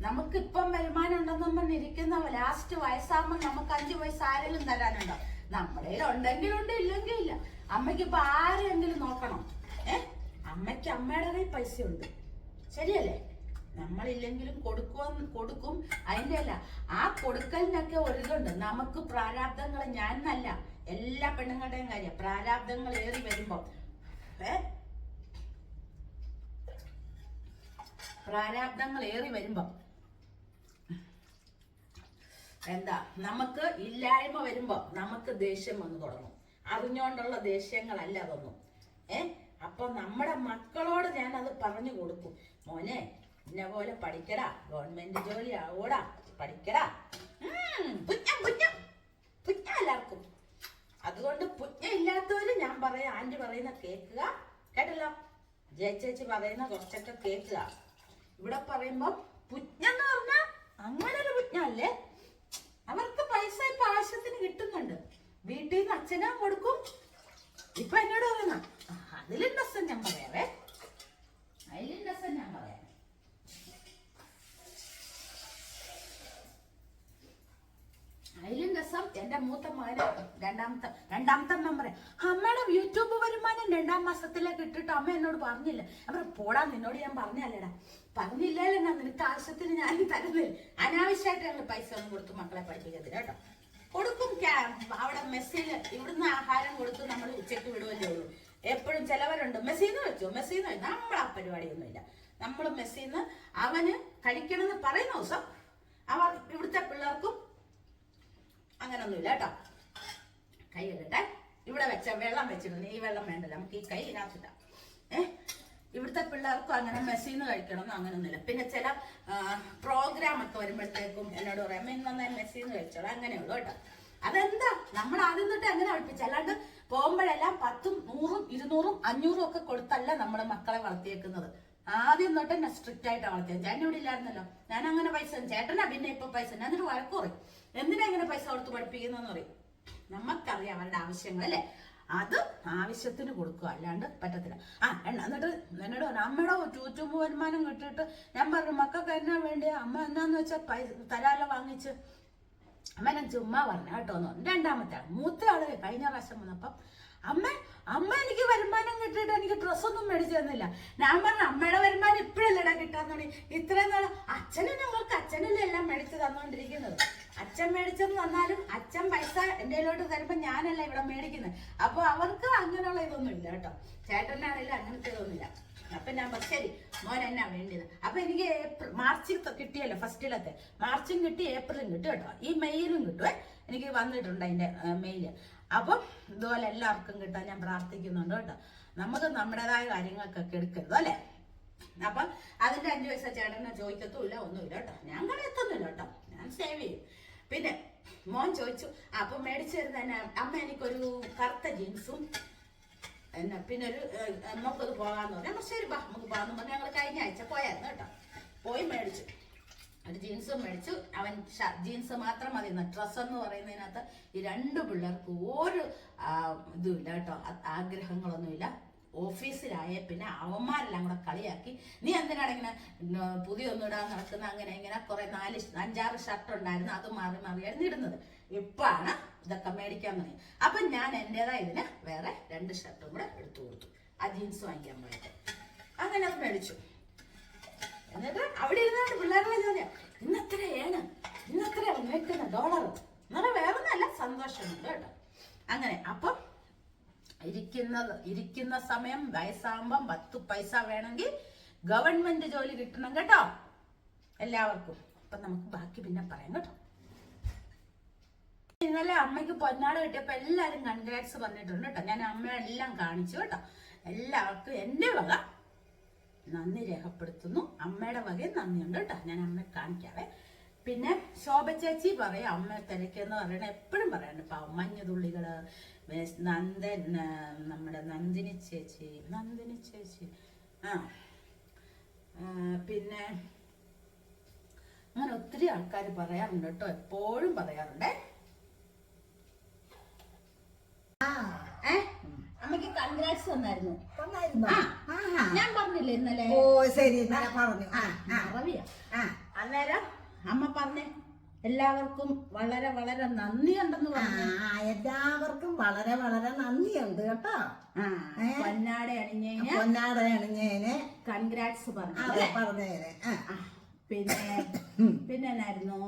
നമുക്കിപ്പം വരുമാനം ഉണ്ടെന്നും പറഞ്ഞിരിക്കുന്ന ലാസ്റ്റ് വയസ്സാകുമ്പോൾ നമുക്ക് അഞ്ചു പൈസ ആരെങ്കിലും തരാനുണ്ടോ? നമ്മുടെ കയ്യിൽ ഉണ്ടെങ്കിലും ഉണ്ട് ഇല്ലെങ്കിൽ ഇല്ല. അമ്മയ്ക്ക് ഇപ്പൊ ആരെങ്കിലും നോക്കണം. ഏ? അമ്മയ്ക്ക് അമ്മയുടെ കയ്യിൽ പൈസ ഉണ്ട്. ശരിയല്ലേ? നമ്മളില്ലെങ്കിലും കൊടുക്കും കൊടുക്കും. അതിന്റെ അല്ല ആ കൊടുക്കലിനൊക്കെ ഒരിതുണ്ട്. നമുക്ക് പ്രാരാബ്ദങ്ങൾ ഞാൻ എന്നല്ല എല്ലാ പെണ്ണുങ്ങളുടെയും കാര്യം. പ്രാരാബ്ദങ്ങൾ ഏറി വരുമ്പോ. ഏ? പ്രാരാബ്ദങ്ങൾ ഏറി വരുമ്പോ. എന്താ? നമുക്ക് ഇല്ലായ്മ വരുമ്പോ നമുക്ക് ദേഷ്യം വന്നു തുടങ്ങും. അറിഞ്ഞോണ്ടുള്ള ദേഷ്യങ്ങളല്ല അതൊന്നും. ഏ? അപ്പൊ നമ്മുടെ മക്കളോട് ഞാൻ അത് പറഞ്ഞു കൊടുക്കും. മോനെ ഇന്ന പോലെ പഠിക്കടാ. ഗവൺമെന്റ് ജോലി ആവൂടാ. പഠിക്കടാ. പുഞ്ഞം, പുഞ്ഞം. പുഞ്ഞം എല്ലാവർക്കും. അതുകൊണ്ട് പുഞ്ഞ ഇല്ലാത്തവര് ഞാൻ പറയാ ആന്റി പറയുന്ന കേൾക്കുക കേട്ടല്ലോ? ജയച്ചേച്ചി പറയുന്ന കുറച്ചൊക്കെ കേൾക്കുക ഇവിടെ പറയുമ്പോ പുഞ്ഞെന്ന് പറഞ്ഞ അങ്ങനെ ഒരു പുഞ്ഞല്ലേ? അവർക്ക് പൈസ ഇപ്പൊ ആവശ്യത്തിന് കിട്ടുന്നുണ്ട്. വീട്ടിൽ നിന്ന് അച്ഛനാ കൊടുക്കും. ഇപ്പൊ എന്നോട് പറയുന്ന അതിലും രസം ഞാൻ പറയാവേ. അതിലും രസം ഞാൻ പറയാം. അതിലും രസം എന്റെ മൂത്ത മകന് രണ്ടാമത്തെ രണ്ടാമത്തെ അമ്മ പറയാം അമ്മയുടെ യൂട്യൂബ് വരുമാനം രണ്ടാം മാസത്തിലേക്ക് ഇട്ടിട്ട് അമ്മ എന്നോട് പറഞ്ഞില്ല. അവർ പോടാ നിന്നോട് ഞാൻ പറഞ്ഞല്ലടാ പറഞ്ഞില്ലല്ലോ നിനക്ക് ആവശ്യത്തിന് ഞാൻ തരുന്നില്ല ഞങ്ങൾ പൈസ ഒന്നും കൊടുത്ത് മക്കളെ പഠിപ്പിക്കത്തില്ല കേട്ടോ. കൊടുക്കും അവിടെ മെസ്സിൽ ഇവിടുന്ന് ആഹാരം കൊടുത്ത് നമ്മൾ ഉച്ചയ്ക്ക് വിടുവല്ലേ ഉള്ളൂ. എപ്പോഴും ചിലവരുണ്ട്. മെസ്സിന്ന് വെച്ചോ? മെസ്സിന്ന് വെച്ചു? നമ്മൾ ആ പരിപാടിയൊന്നുമില്ല. നമ്മൾ മെസ്സിന്ന് അവന് കഴിക്കണമെന്ന് പറയുന്ന ദിവസം അവർ ഇവിടുത്തെ പിള്ളേർക്കും അങ്ങനൊന്നുമില്ല കേട്ടോ. കൈ കഴുകട്ടെ ഇവിടെ വെച്ച വെള്ളം വെച്ചിട്ടുണ്ട് ഈ വെള്ളം വേണ്ടല്ലോ. നമുക്ക് ഈ കൈ ഇതിനകത്തിട്ട ഏ? ഇവിടുത്തെ പിള്ളേർക്കും അങ്ങനെ മെസ്സിന്ന് അങ്ങനെ ഒന്നുമില്ല പിന്നെ ചില പ്രോഗ്രാം ഒക്കെ വരുമ്പോഴത്തേക്കും എന്നോട് പറയാം "അമ്മ, ഇന്ന് നന്നായി മെസ്സിന്ന് കഴിച്ചോളാം. അങ്ങനെയുള്ളൂ കേട്ടോ. അതെന്താ? നമ്മൾ ആദ്യം തൊട്ട് അങ്ങനെ പഠിപ്പിച്ചു. അല്ലാണ്ട് പോകുമ്പോഴെല്ലാം പത്തും നൂറും ഇരുന്നൂറും അഞ്ഞൂറും ഒക്കെ കൊടുത്തല്ല നമ്മൾ മക്കളെ വളർത്തിയേക്കുന്നത്. ആദ്യം തൊട്ട് എന്നെ സ്ട്രിക്റ്റ് ആയിട്ട് വളർത്തിയത്. ഞാൻ ഇവിടെ ഇല്ലായിരുന്നല്ലോ. ഞാൻ അങ്ങനെ പൈസ ചേട്ടനാ പിന്നെ ഇപ്പൊ പൈസ. ഞാൻ എന്നിട്ട് വഴക്കു പറയും. എന്തിനാ ഇങ്ങനെ പൈസ കൊടുത്ത് പഠിപ്പിക്കുന്നതെന്ന് പറയും? നമുക്കറിയാം അവരുടെ ആവശ്യങ്ങൾ അല്ലേ? അത് ആവശ്യത്തിന് കൊടുക്കുക അല്ലാണ്ട് പറ്റത്തില്ല. ആ എണ്ണ എന്നിട്ട് എന്നോട് പറഞ്ഞു അമ്മയുടെ യൂട്യൂബ് വരുമാനം കിട്ടിയിട്ട് ഞാൻ പറഞ്ഞു മക്കൾക്ക് എന്നാ വേണ്ടി അമ്മ എന്നാന്ന് വെച്ചാൽ പൈസ തരാല വാങ്ങിച്ച്. അമ്മ ഞാൻ ചുമ്മാ പറഞ്ഞു കേട്ടോ എന്ന്. രണ്ടാമത്തെ ആൾ മൂത്ത ആൾ കഴിഞ്ഞ പ്രാവശ്യം വന്നപ്പം അമ്മ അമ്മ എനിക്ക് വരുമാനം കിട്ടിയിട്ട് എനിക്ക് ഡ്രസ്സൊന്നും മേടിച്ചു തന്നില്ല. ഞാൻ പറഞ്ഞു അമ്മയുടെ വരുമാനം ഇപ്പോഴല്ലടാ കിട്ടാൻ തുടങ്ങി ഇത്രയും നാൾ അച്ഛനും ഞങ്ങൾക്ക് അച്ഛനല്ലേ എല്ലാം മേടിച്ച് തന്നുകൊണ്ടിരിക്കുന്നത് അച്ഛൻ മേടിച്ചെന്ന് വന്നാലും അച്ഛൻ പൈസ എന്റെ കയ്യിലോട്ട് തരുമ്പോൾ ഞാനല്ല ഇവിടെ മേടിക്കുന്നത്. അപ്പോൾ അവർക്ക് അങ്ങനെയുള്ള ഇതൊന്നും ഇല്ല കേട്ടോ. ചേട്ടനാണെങ്കിലും അങ്ങനത്തെ ഇതൊന്നുമില്ല അപ്പൊ ഞാൻ ശരി മോൻ എന്നാ വേണ്ടിയത്? അപ്പൊ എനിക്ക് ഏപ്രിൽ മാർച്ചിൽ കിട്ടിയല്ലോ ഫസ്റ്റിലത്തെ മാർച്ചും കിട്ടി ഏപ്രിലും കിട്ടും കേട്ടോ. ഈ മെയിലും കിട്ടുവേ. എനിക്ക് വന്നിട്ടുണ്ട് അതിന്റെ മെയിൽ. അപ്പം ഇതുപോലെ എല്ലാവർക്കും കിട്ടാൻ ഞാൻ പ്രാർത്ഥിക്കുന്നുണ്ട് കേട്ടോ. നമുക്ക് നമ്മുടേതായ കാര്യങ്ങൾക്കൊക്കെ എടുക്കരുത് അല്ലേ? അപ്പം അതിന്റെ അഞ്ചു പൈസ ചേട്ടനെ ചോദിക്കത്തുമില്ല ഒന്നുമില്ല കേട്ടോ. ഞാൻ കളയത്തൊന്നുമില്ല കേട്ടോ. ഞാൻ സേവ് ചെയ്യും. പിന്നെ മോൻ ചോദിച്ചു അപ്പം മേടിച്ചു തരുന്ന അമ്മ എനിക്കൊരു കറുത്ത ജീൻസും എന്നാ പിന്നെ ഒരു നമുക്കത് പോകാന്ന് പറഞ്ഞു. "എന്നാ ശരി ബാ നമുക്ക് പോകാന്ന് പറഞ്ഞു. ഞങ്ങൾ കഴിഞ്ഞ ആഴ്ച പോയായിരുന്നു കേട്ടോ. പോയി മേടിച്ചു. ഒരു ജീൻസും മേടിച്ചു. അവൻ ജീൻസ് മാത്രം മതി. ഡ്രസ്സ് എന്ന് പറയുന്നതിനകത്ത് ഈ രണ്ട് പിള്ളേർക്ക് ഒരു ഇതുമില്ല കേട്ടോ. ആഗ്രഹങ്ങളൊന്നുമില്ല ഓഫീസിലായ പിന്നെ അവന്മാരെല്ലാം കൂടെ കളിയാക്കി. നീ എന്തിനാണ് ഇങ്ങനെ പുതിയൊന്നും ഇടാൻ നടക്കുന്ന അങ്ങനെ ഇങ്ങനെ കുറെ നാല് അഞ്ചാറ് ഷർട്ട് ഉണ്ടായിരുന്നു അത് മാറി മാറിയായിരുന്നു ഇടുന്നത്. ഇപ്പാണ് ഇതൊക്കെ മേടിക്കാൻ തുടങ്ങി അപ്പൊ ഞാൻ എന്റേതായ ഇതിന് വേറെ രണ്ട് ഷർട്ടും കൂടെ എടുത്തു കൊടുത്തു. ആ ജീൻസ് വാങ്ങിക്കാൻ പോയിട്ട്. അങ്ങനെ അത് മേടിച്ചു. എന്നിട്ട് അവിടെ ഇരുന്നാണ് പിള്ളേരുടെ ചോദ്യം ഇന്നത്രയാണ് ഇന്നത്ര മേടിക്കുന്ന ഡോളർ എന്നാലും വേറെ ഒന്നല്ല സന്തോഷമുണ്ട് കേട്ടോ. അങ്ങനെ അപ്പം ഇരിക്കുന്നത് ഇരിക്കുന്ന സമയം വയസ്സാകുമ്പം പത്ത് പൈസ വേണമെങ്കിൽ ഗവൺമെന്റ് ജോലി കിട്ടണം കേട്ടോ. എല്ലാവർക്കും. അപ്പൊ നമുക്ക് ബാക്കി പിന്നെ പറയാം കേട്ടോ. ഇന്നലെ അമ്മയ്ക്ക് പൊന്നാട് കിട്ടിയപ്പോ എല്ലാരും കൺഗ്രാറ്റ്സ് പറഞ്ഞിട്ടുണ്ട് കേട്ടോ. ഞാൻ അമ്മയെ എല്ലാം കാണിച്ചു കേട്ടോ. എല്ലാവർക്കും എന്റെ വക നന്ദി രേഖപ്പെടുത്തുന്നു. അമ്മയുടെ വകയും നന്ദിയുണ്ട് കേട്ടോ. ഞാൻ അമ്മയെ കാണിക്കാവേ. പിന്നെ ശോഭ ചേച്ചി പറയാം അമ്മ തിരക്കെന്ന് പറയണ എപ്പോഴും പറയാണ്ട് പാവം മഞ്ഞുതുള്ളികൾ വേ- നന്ദൻ നമ്മുടെ നന്ദിനി ചേച്ചി നന്ദിനി ചേച്ചി. ആ പിന്നെ അങ്ങനെ ഒത്തിരി ആൾക്കാർ പറയാറുണ്ട് കേട്ടോ എപ്പോഴും പറയാറുണ്ട്. അമ്മയ്ക്ക് കൺഗ്രാറ്റ്സ് തന്നായിരുന്നു. ഞാൻ പറഞ്ഞില്ലേ ഇന്നലെ? ഓ ശരി പറഞ്ഞു. ആ. അന്നേരം അമ്മ പറഞ്ഞേ എല്ലാവർക്കും വളരെ വളരെ നന്ദിയുണ്ടെന്ന് പറഞ്ഞു. എല്ലാവർക്കും വളരെ വളരെ നന്ദിയുണ്ട് കേട്ടോ? പൊന്നാട അണിഞ്ഞേനെ. പൊന്നാട അണിഞ്ഞേന്. കൺഗ്രാറ്റ്സ് പറഞ്ഞു? പറഞ്ഞേന്. പിന്നെ പിന്നെ എന്നായിരുന്നു.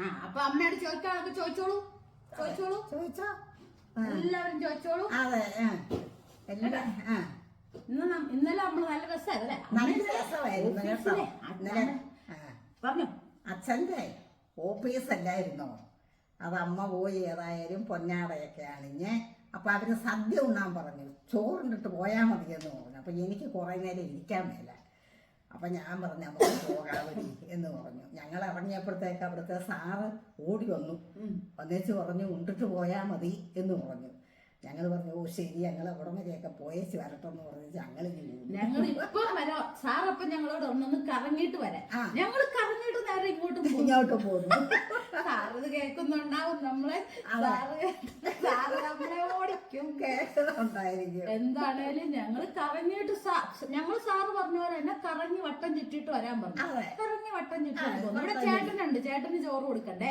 ആ അപ്പൊ അമ്മയോട് ചോദിക്കാനൊക്കെ ചോദിച്ചോളൂ. ചോദിച്ചോളൂ. ചോദിച്ചോ? എല്ലാവരും ചോദിച്ചോളൂ. അതെ ഇന്ന് ഇന്നലെ നമ്മൾ നല്ല രസമായിരുന്നു പറഞ്ഞു. അച്ഛന്റെ ഓഫീസല്ലായിരുന്നോ അത് അമ്മ പോയി ഏതായാലും പൊന്നാടയൊക്കെ അണിഞ്ഞ് അപ്പോൾ അവന് സദ്യ ഉണ്ണാൻ പറഞ്ഞു. ചോറുണ്ടിട്ട് പോയാൽ മതി എന്ന് പറഞ്ഞു. അപ്പോൾ എനിക്ക് കുറേ നേരം ഇരിക്കാൻ മേല. അപ്പം ഞാൻ പറഞ്ഞു നമുക്ക് പോകാവതി എന്ന് പറഞ്ഞു. ഞങ്ങൾ ഇറങ്ങിയപ്പോഴത്തേക്ക് അവിടുത്തെ സാറ് ഓടി വന്നു. വന്നേച്ച് പറഞ്ഞു ഉണ്ടിട്ട് പോയാൽ മതി എന്ന് പറഞ്ഞു. ഞങ്ങൾ പറഞ്ഞു ഓ ശരി ഞങ്ങൾ അവിടെ വരെയൊക്കെ പോയേച്ച് വരട്ടെന്ന് പറഞ്ഞു ഞങ്ങൾ ഞങ്ങൾ ഇപ്പൊ വരാം. സാറപ്പം ഞങ്ങളോട് ഒന്നൊന്ന് കറങ്ങിയിട്ട് വരാം. ഞങ്ങൾ കറങ്ങിയിട്ട് നേരെ ഇങ്ങോട്ട് പോകും. ഇങ്ങോട്ട് പോകുന്നു സാറ് ഇത് കേൾക്കുന്നുണ്ടാവും നമ്മളെ. സാറ് ഓടിക്കും. കേൾക്കുന്നുണ്ടായിരിക്കും എന്താണേലും ഞങ്ങൾ കറങ്ങിയിട്ട് ഞങ്ങൾ സാറ് പറഞ്ഞ പോലെ തന്നെ കറങ്ങി വട്ടം ചുറ്റിട്ട് വരാൻ പറഞ്ഞു. കറങ്ങി വട്ടം ചുറ്റിട്ട് നമ്മുടെ ചേട്ടനുണ്ട്. ചേട്ടന് ചോറ് കൊടുക്കണ്ടേ?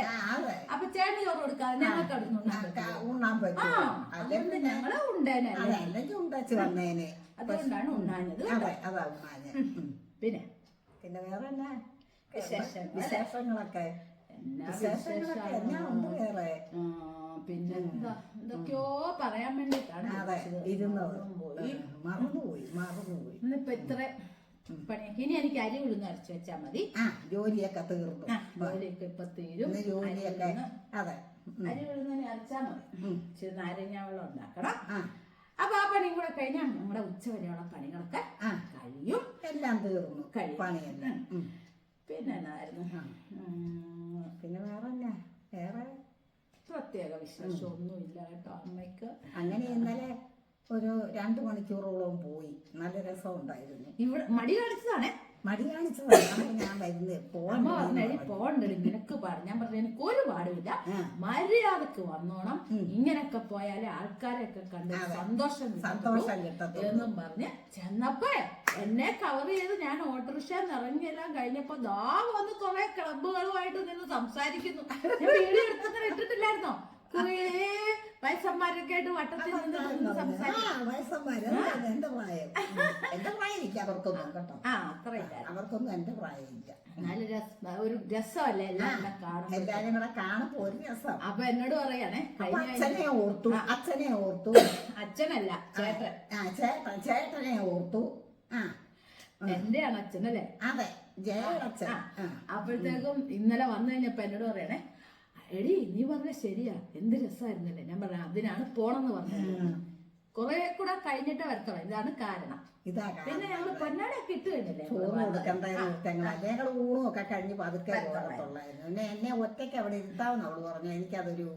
അപ്പൊ ചേട്ടന് ചോറ് കൊടുക്കാതെ ഞങ്ങൾക്ക് അടുത്തുണ്ടാകും ആ അതുകൊണ്ട് ഞങ്ങൾ അതെ ഉണ്ടേനല്ലേ അല്ലെങ്കിൽ ഉണ്ടാച്ച് വന്നേനെ. അതുകൊണ്ടാണ് ഉണ്ണാഞ്ഞത് അതെ അതാ ഉണ്ണാഞ്ഞ് പിന്നെ? പിന്നെ വേറെ എന്നാ. വിശേഷങ്ങളൊക്കെ? എന്നാ വിശേഷങ്ങളൊക്കെ എന്നാ ഉണ്ട് വേറെ? പിന്നെ എന്താ എന്തൊക്കെയോ പറയാൻ വേണ്ടിട്ടാണ് അതെ ഇരുന്നത്. പോയി മറന്നുപോയി മറന്നുപോയി. ഇന്നിപ്പോ ഇത്ര പണിയൊക്കെ. ഇനി എനിക്ക് അരി ഉഴുന്ന് അരച്ചു വെച്ചാ മതി. ജോലിയൊക്കെ തീർന്നു. ജോലിയൊക്കെ ഇപ്പൊ തീരും. ജോലിയൊക്കെ അതെ. അരി ഉഴുന്ന് അരച്ചാൽ മതി. ഇച്ചിരി നാരങ്ങ വെള്ളം ഉണ്ടാക്കണം. അപ്പൊ ആ പണിയും കൂടെ കഴിഞ്ഞാൽ നമ്മുടെ ഉച്ചവരെയുള്ള പണികളൊക്കെ ആ. കഴിയും. എല്ലാം തീർന്നു. പണിയെല്ലാം. പിന്നെ എന്നായിരുന്നു? പിന്നെ വേറെ എന്നാ വേറെ? പ്രത്യേക വിശേഷമൊന്നുമില്ല കേട്ടോ അമ്മയ്ക്ക്. അങ്ങനെ ഇന്നലെ ഒരു രണ്ട് മണിക്കൂറോളം പോയി. നല്ല രസമുണ്ടായിരുന്നു. ഇവിടെ മടി കാണിച്ചതാണേ. മടി കാണിച്ചതാണ് ഞാൻ വരുന്നത് പോകാൻ അമ്മ പറഞ്ഞ പോണ്ടടി നിനക്ക് പാട് ഞാൻ പറഞ്ഞു എനിക്ക് ഒരു പാടുമില്ല. മര്യാദയ്ക്ക് വന്നോണം. ഇങ്ങനൊക്കെ പോയാലേ ആൾക്കാരെയൊക്കെ കണ്ട് സന്തോഷം സന്തോഷം കിട്ടത്തുള്ളൂ. എന്നും പറഞ്ഞ് ചെന്നപ്പോ എന്നെ കവർ ചെയ്ത് ഞാൻ ഓട്ടോറിക്ഷ ഇറങ്ങിയെല്ലാം കഴിഞ്ഞപ്പോ ദാ വന്ന് കുറെ ക്ലബുകളുമായിട്ട് നിന്ന് സംസാരിക്കുന്നു. ഞാൻ വീഡിയോ എടുത്തിട്ട് ഇട്ടിട്ടില്ലായിരുന്നോ? കുറേ വയസ്സന്മാരൊക്കെ ആയിട്ട് വട്ടത്തിൽ നിന്ന് സംസാരിക്കും. വയസ്സന്മാര്. എന്റെ പ്രായം. ഉം. എന്റെ പ്രായം ഇല്ല അവർക്കൊന്നും കേട്ടോ. ആ അത്രയില്ല അവർക്കൊന്നും എന്റെ പ്രായം ഇല്ല രസ ഒരു രസമല്ലേ എല്ലാവരും എല്ലാരും കൂടെ കാണുമ്പോ ഒരു രസം. അപ്പൊ എന്നോട് പറയണേ അച്ഛനെ ഓർത്തു അച്ഛനെ ഓർത്തു. അച്ഛനല്ല ചേട്ടൻ. ആ ചേട്ടൻ ചേട്ടനെ ഓർത്തു. ആ. എന്റെയാണ് അച്ഛനല്ലേ? അതെ ആ. അപ്പോഴത്തേക്കും ഇന്നലെ വന്നു കഴിഞ്ഞപ്പോ എന്നോട് പറയണേ എടി നീ പറഞ്ഞ ശരിയാ. എന്ത് രസമായിരുന്നല്ലേ ഞാൻ പറഞ്ഞ അതിനാണ് പോണെന്ന് പറഞ്ഞത്. കുറെ കൂടെ കഴിഞ്ഞിട്ടേ വരത്തുള്ളൂ. ഇതാണ് കാരണം. പിന്നെ ഞങ്ങൾ പൊന്നാടൊക്കെ ഇട്ട് കഴിഞ്ഞില്ലേ? ചോറ് കൊടുക്കണ്ട ഞങ്ങൾ ഞങ്ങൾ ഊണും ഒക്കെ കഴിഞ്ഞ് പതുക്കെ പിന്നെ എന്നെ ഒറ്റയ്ക്ക് അവിടെ ഇരുത്താമെന്ന് അവൾ പറഞ്ഞു. എനിക്കതൊരു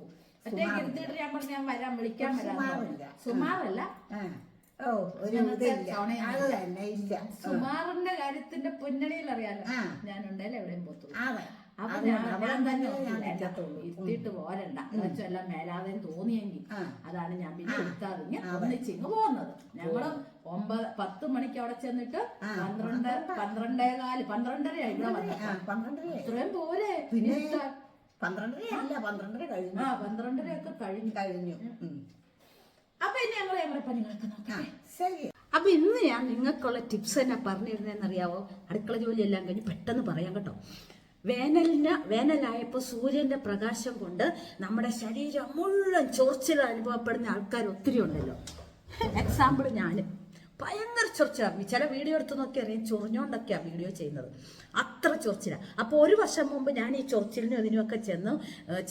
ഒറ്റയ്ക്ക് ഇരുത്തിയിട്ട് ഞാൻ പറഞ്ഞു ഞാൻ വരാൻ വിളിക്കാൻ വരാം. സുമാറില്ല. സുമാറിന്റെ കാര്യത്തിന്റെ പൊന്നണിയിൽ അറിയാലോ. ഞാനുണ്ടല്ലേ എവിടെയും പോത്തുള്ളൂ ഇരുത്തിയിട്ട് പോരണ്ട. എല്ലാം മേലാതെ തോന്നിയെങ്കിൽ അതാണ് ഞാൻ പിന്നെ എടുത്താറിഞ്ഞ് ഒന്നിച്ചിങ് പോകുന്നത് ഞങ്ങൾ ഒമ്പത് പത്ത് മണിക്ക് അവിടെ ചെന്നിട്ട് പന്ത്രണ്ട് പന്ത്രണ്ടേ. കാൽ പന്ത്രണ്ടരയായി ഇവിടെ വന്നത്. ഇത്രയും പിന്നെ ഇരുത്താൻ. പന്ത്രണ്ടര പന്ത്രണ്ടര കഴിഞ്ഞു. ആ. അപ്പൊ ഇനി ഞങ്ങൾ ഞങ്ങളുടെ പണികളൊക്കെ നോക്കാം ശരി. അപ്പൊ ഇന്ന് ഞാൻ നിങ്ങൾക്കുള്ള ടിപ്സ് തന്നെ പറഞ്ഞിരുന്നതെന്നറിയാവോ അടുക്കള ജോലി എല്ലാം കഴിഞ്ഞ് പെട്ടെന്ന് പറയാം കേട്ടോ. വേനലിന് വേനലായപ്പോൾ സൂര്യന്റെ പ്രകാശം കൊണ്ട് നമ്മുടെ ശരീരം മുഴുവൻ ചൊറിച്ചിൽ അനുഭവപ്പെടുന്ന ആൾക്കാർ ഒത്തിരി ഉണ്ടല്ലോ. എക്സാമ്പിൾ ഞാൻ ഭയങ്കര ചൊറിച്ചിലാണ് ചില വീഡിയോ എടുത്ത് നോക്കി അറിയാം. ചൊറിഞ്ഞോണ്ടൊക്കെയാണ് വീഡിയോ ചെയ്യുന്നത്. അത്ര ചൊറിച്ചിലാണ് അപ്പോൾ ഒരു വർഷം മുമ്പ് ഞാൻ ഈ ചൊറിച്ചിലിനും ഇതിനുമൊക്കെ ചെന്ന്.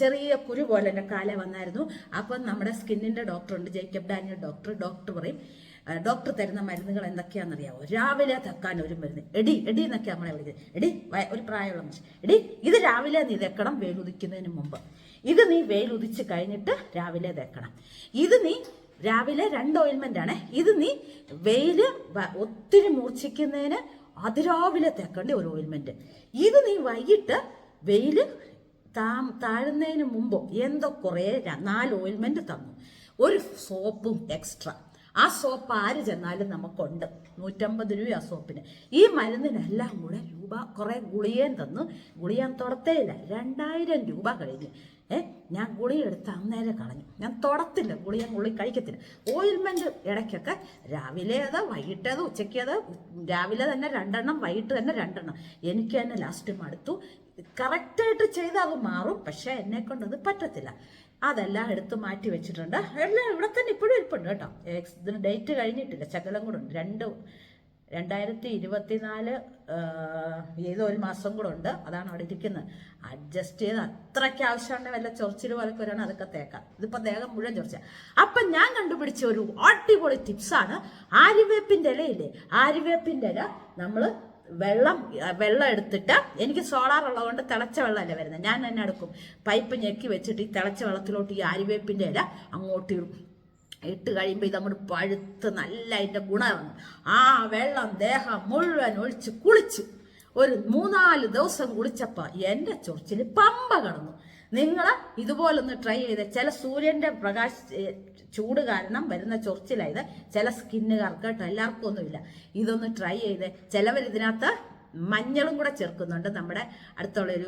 ചെറിയ കുരു പോലെ എന്റെ കാലേ വന്നായിരുന്നു. അപ്പം നമ്മുടെ സ്കിന്നിന്റെ ഡോക്ടറുണ്ട് ജേക്കബ് ഡാനിയൽ ഡോക്ടർ ഡോക്ടർ പറയും ഡോക്ടർ തരുന്ന മരുന്നുകൾ എന്തൊക്കെയാണെന്നറിയാമോ രാവിലെ തക്കാൻ ഒരു മരുന്ന്. എടി എടി എന്നൊക്കെ നമ്മളെ വിളിക്കുന്നത്. എടി ഒരു പ്രായമുള്ള മനുഷ്യൻ. എടി ഇത് രാവിലെ നീ തേക്കണം വെയിലുദിക്കുന്നതിന് മുമ്പ്. ഇത് നീ വെയിലുദിച്ച് കഴിഞ്ഞിട്ട് രാവിലെ തേക്കണം. ഇത് നീ രാവിലെ രണ്ട് ഓയിൽമെന്റ് ആണ്. ഇത് നീ വെയിൽ ഒത്തിരി മൂർച്ഛിക്കുന്നതിന് അതിരാവിലെ തേക്കേണ്ട ഒരു ഓയിൽമെന്റ് ഇത് നീ വൈകിട്ട് വെയിൽ താ താഴുന്നതിന് മുമ്പോ എന്തോ കുറേ നാല് ഓയിൽമെന്റ് തന്നു. ഒരു സോപ്പും എക്സ്ട്രാ ആ സോപ്പ് ആര് ചെന്നാലും നമുക്കുണ്ട്. നൂറ്റമ്പത് രൂപ ആ സോപ്പിന്. ഈ മരുന്നിനെല്ലാം കൂടെ രൂപ കുറേ ഗുളിയേൻ തന്നു. ഗുളിയാൻ തുടത്തേയില്ല. രണ്ടായിരം രൂപ കഴിഞ്ഞ്. ഏ ഞാൻ ഗുളിക എടുത്ത് അന്നേരം കളഞ്ഞു. ഞാൻ തുടത്തില്ല. ഗുളിയ ഗുളി കഴിക്കത്തില്ല. ഓയിൽമെന്റ് ഇടയ്ക്കൊക്കെ രാവിലെ അത് വൈകിട്ട് ഉച്ചയ്ക്ക് അത് രാവിലെ തന്നെ രണ്ടെണ്ണം വൈകിട്ട് തന്നെ രണ്ടെണ്ണം. എനിക്ക് തന്നെ ലാസ്റ്റ് മടുത്തു. കറക്റ്റായിട്ട് ചെയ്താൽ അത് മാറും. പക്ഷേ എന്നെ കൊണ്ടത് പറ്റത്തില്ല. അതെല്ലാം എടുത്ത് മാറ്റി വെച്ചിട്ടുണ്ട്. എല്ലാം ഇവിടെ തന്നെ ഇപ്പോഴും ഇരിപ്പുണ്ട് കേട്ടോ. ഇതിന് ഡേറ്റ് കഴിഞ്ഞിട്ടില്ല. ശകലം കൂടെ ഉണ്ട്. രണ്ട് രണ്ടായിരത്തി ഇരുപത്തിനാല് ഏതോ ഒരു മാസം കൂടെ ഉണ്ട്. അതാണ് അവിടെ ഇരിക്കുന്നത്. അഡ്ജസ്റ്റ് ചെയ്ത് അത്രയ്ക്ക് ആവശ്യമുണ്ടെങ്കിൽ വല്ല ചൊറിച്ചിൽ പോലൊക്കെ വരാണ് അതൊക്കെ തേക്കാം. ഇതിപ്പോൾ ദേഹം മുഴുവൻ ചൊറിച്ച. അപ്പം ഞാൻ കണ്ടുപിടിച്ച ഒരു അടിപൊളി ടിപ്സാണ് ആര്യവേപ്പിന്റെ ഇലയില്ലേ? ആര്യവേപ്പിന്റെ ഇല നമ്മൾ വെള്ളം വെള്ളം എടുത്തിട്ട് എനിക്ക് സോളാർ ഉള്ളതുകൊണ്ട് തിളച്ച വെള്ളമല്ലേ വരുന്നത്. ഞാൻ തന്നെ എടുക്കും. പൈപ്പ് ഞെക്കി വെച്ചിട്ട് ഈ തിളച്ച വെള്ളത്തിലോട്ട് ഈ അരിവേപ്പിന്റെ ഇല അങ്ങോട്ട് ഇടും. ഇട്ട് കഴിയുമ്പോൾ ഇതങ്ങോട്ട് പഴുത്ത് നല്ല അതിന്റെ ഗുണമാണ്. ആ വെള്ളം ദേഹം മുഴുവൻ ഒഴിച്ച് കുളിച്ച് ഒരു മൂന്നാൽ ദിവസം കുളിച്ചപ്പോൾ എന്റെ ചൊറിച്ചിൽ പമ്പ കടന്നു. നിങ്ങൾ ഇതുപോലൊന്ന് ട്രൈ ചെയ്ത്. ചില സൂര്യന്റെ പ്രകാശ ചൂട് കാരണം വരുന്ന ചൊറിച്ചിലായത് ചില സ്കിന്നുകാർക്ക് കേട്ടോ എല്ലാവർക്കും ഒന്നുമില്ല ഇതൊന്ന് ട്രൈ ചെയ്ത് ചിലവർ ഇതിനകത്ത് മഞ്ഞളും കൂടെ ചേർക്കുന്നുണ്ട്. നമ്മുടെ അടുത്തുള്ള ഒരു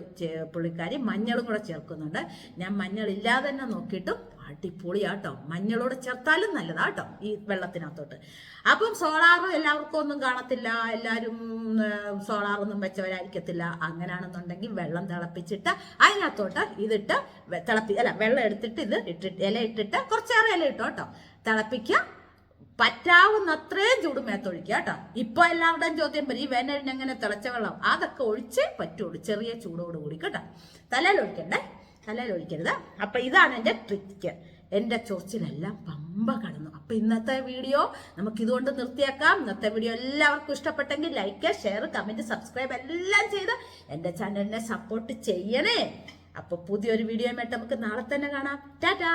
പുള്ളിക്കാരി മഞ്ഞളും കൂടെ ചേർക്കുന്നുണ്ട്. ഞാൻ മഞ്ഞളില്ലാതെ തന്നെ നോക്കിയിട്ടും അടിപൊളിയാട്ടോ. മഞ്ഞളോട് ചേർത്താലും നല്ലതാട്ടോ ഈ വെള്ളത്തിനകത്തോട്ട്. അപ്പം സോളാർ എല്ലാവർക്കും ഒന്നും കാണത്തില്ല എല്ലാവരും സോളാറൊന്നും വെച്ചവരായിരിക്കത്തില്ല. അങ്ങനെയാണെന്നുണ്ടെങ്കിൽ വെള്ളം തിളപ്പിച്ചിട്ട് അതിനകത്തോട്ട് ഇതിട്ട് തിളപ്പി അല്ല വെള്ളം എടുത്തിട്ട് ഇത് ഇട്ടിട്ട് ഇല ഇട്ടിട്ട് കുറച്ചേറെ ഇല ഇട്ടോ കേട്ടോ തിളപ്പിക്കുക പറ്റാവുന്ന അത്രയും ചൂട് മേത്തൊഴിക്കുക കേട്ടോ ഇപ്പൊ എല്ലാവരുടെയും ചോദ്യം വരും ഈ വേനലിന് എങ്ങനെ തിളച്ച വെള്ളം? അതൊക്കെ ഒഴിച്ചേ പറ്റുള്ളൂ ചെറിയ ചൂടോട് കൂടി കേട്ടോ. തലയിൽ ഒഴിക്കണ്ടേ? തലയിൽ ഒഴിക്കരുത് അപ്പൊ ഇതാണ് എന്റെ ട്രിക്ക് എന്റെ ചൊറിച്ചിലെല്ലാം പമ്പ കടന്നു. അപ്പൊ ഇന്നത്തെ വീഡിയോ നമുക്ക് ഇതുകൊണ്ട് നിർത്തിയാക്കാം. ഇന്നത്തെ വീഡിയോ എല്ലാവർക്കും ഇഷ്ടപ്പെട്ടെങ്കിൽ ലൈക്ക് ഷെയർ കമന്റ് സബ്സ്ക്രൈബ് എല്ലാം ചെയ്ത് എന്റെ ചാനലിനെ സപ്പോർട്ട് ചെയ്യണേ. അപ്പൊ പുതിയൊരു വീഡിയോ നമുക്ക് നാളെ തന്നെ കാണാം. ടാറ്റാ!